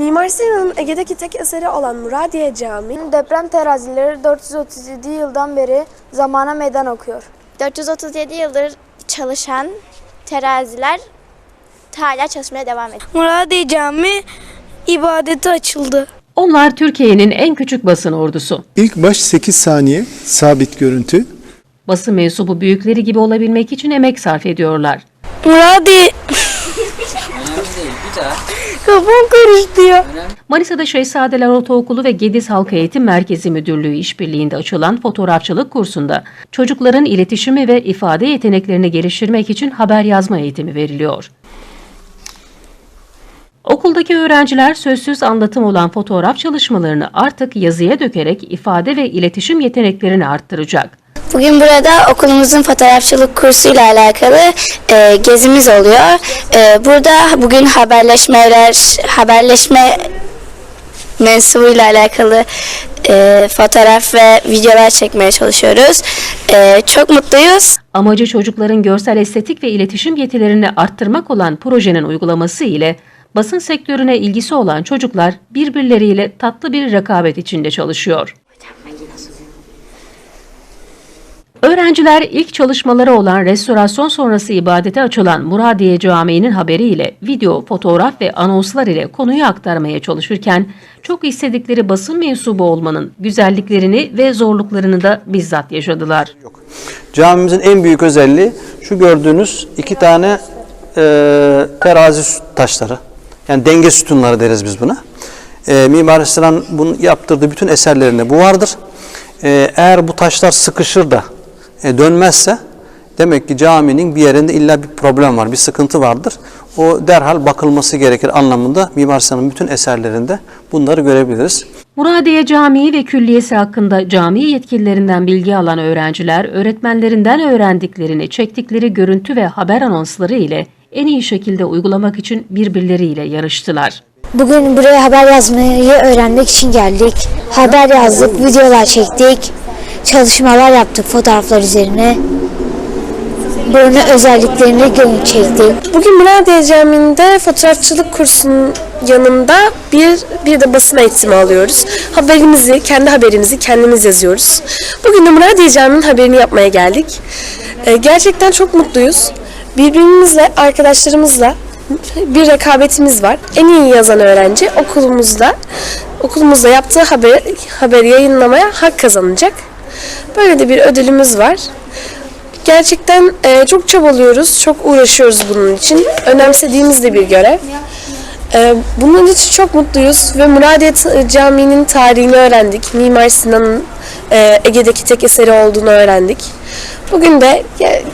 Mimar Sinan'ın Ege'deki tek eseri olan Muradiye Camii, Deprem terazileri 437 yıldan beri zamana meydan okuyor. 437 yıldır çalışan teraziler hala çalışmaya devam ediyor. Muradiye Camii ibadete açıldı. Onlar Türkiye'nin en küçük basın ordusu. İlk baş 8 saniye sabit görüntü. Basın mensubu büyükleri gibi olabilmek için emek sarf ediyorlar. Muradiye... Kafam karıştı ya. Manisa'da Şehzadeler Ortaokulu ve Gediz Halk Eğitim Merkezi Müdürlüğü işbirliğinde açılan fotoğrafçılık kursunda çocukların iletişimi ve ifade yeteneklerini geliştirmek için haber yazma eğitimi veriliyor. Okuldaki öğrenciler sözsüz anlatım olan fotoğraf çalışmalarını artık yazıya dökerek ifade ve iletişim yeteneklerini arttıracak. Bugün burada okulumuzun fotoğrafçılık kursuyla alakalı e, gezimiz oluyor. E, burada bugün haberleşmeler, haberleşme mensubuyla alakalı e, fotoğraf ve videolar çekmeye çalışıyoruz. E, çok mutluyuz. Amacı çocukların görsel estetik ve iletişim yetilerini arttırmak olan projenin uygulaması ile basın sektörüne ilgisi olan çocuklar birbirleriyle tatlı bir rekabet içinde çalışıyor. Öğrenciler ilk çalışmaları olan restorasyon sonrası ibadete açılan Muradiye Camii'nin haberiyle video, fotoğraf ve anonslar ile konuyu aktarmaya çalışırken çok istedikleri basın mensubu olmanın güzelliklerini ve zorluklarını da bizzat yaşadılar. Camimizin en büyük özelliği şu gördüğünüz iki tane e, terazi taşları. Yani denge sütunları deriz biz buna. E, Mimar Sinan bunu yaptırdığı bütün eserlerinde bu vardır. E, eğer bu taşlar sıkışır da dönmezse demek ki caminin bir yerinde illa bir problem var, bir sıkıntı vardır. O derhal bakılması gerekir anlamında Mimar Sinan'ın bütün eserlerinde bunları görebiliriz. Muradiye Camii ve Külliyesi hakkında cami yetkililerinden bilgi alan öğrenciler, öğretmenlerinden öğrendiklerini çektikleri görüntü ve haber anonsları ile en iyi şekilde uygulamak için birbirleriyle yarıştılar. Bugün buraya haber yazmayı öğrenmek için geldik. Haber yazdık, videolar çektik, çalışmalar yaptık fotoğraflar üzerine. Bunun özelliklerini çektik. Bugün Muradiye Camii'nde fotoğrafçılık kursunun yanında bir bir de basın eğitimi alıyoruz. Haberimizi, kendi haberimizi kendimiz yazıyoruz. Bugün de Muradiye Camii'nin haberini yapmaya geldik. Ee, gerçekten çok mutluyuz. Birbirimizle, arkadaşlarımızla bir rekabetimiz var. En iyi yazan öğrenci okulumuzda okulumuzda yaptığı haber, haberi yayınlamaya hak kazanacak. Böyle de bir ödülümüz var. Gerçekten e, çok çabalıyoruz, çok uğraşıyoruz bunun için. Önemsediğimiz de bir görev. E, bunun için çok mutluyuz ve Muradiye T- Camii'nin tarihini öğrendik. Mimar Sinan'ın e, Ege'deki tek eseri olduğunu öğrendik. Bugün de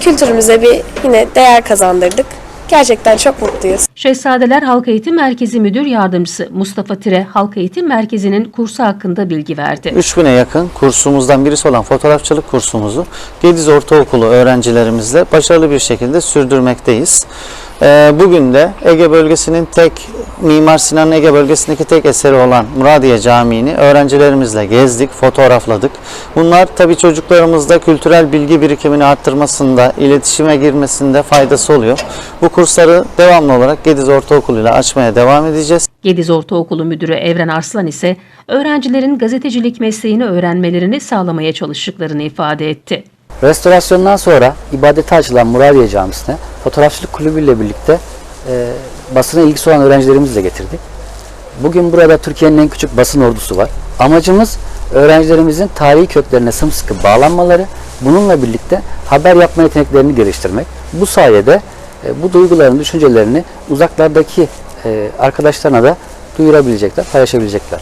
kültürümüze bir yine değer kazandırdık. Gerçekten çok mutluyuz. Şehzadeler Halk Eğitim Merkezi Müdür Yardımcısı Mustafa Tire, Halk Eğitim Merkezi'nin kursu hakkında bilgi verdi. 3000'e yakın kursumuzdan birisi olan fotoğrafçılık kursumuzu Gediz Ortaokulu öğrencilerimizle başarılı bir şekilde sürdürmekteyiz. Ee, Bugün de Ege bölgesinin tek, Mimar Sinan'ın Ege bölgesindeki tek eseri olan Muradiye Camii'ni öğrencilerimizle gezdik, fotoğrafladık. Bunlar tabii çocuklarımızda kültürel bilgi birikimini arttırmasında, iletişime girmesinde faydası oluyor. Bu kursları devamlı olarak Gediz Ortaokulu ile açmaya devam edeceğiz. Gediz Ortaokulu Müdürü Evren Arslan ise öğrencilerin gazetecilik mesleğini öğrenmelerini sağlamaya çalıştıklarını ifade etti. Restorasyondan sonra ibadete açılan Muradiye Camisi'ne fotoğrafçılık kulübüyle birlikte e, basına ilgisi olan öğrencilerimizle getirdik. Bugün burada Türkiye'nin en küçük basın ordusu var. Amacımız öğrencilerimizin tarihi köklerine sımsıkı bağlanmaları, bununla birlikte haber yapma yeteneklerini geliştirmek. Bu sayede e, bu duyguların, düşüncelerini uzaklardaki e, arkadaşlarına da duyurabilecekler, paylaşabilecekler.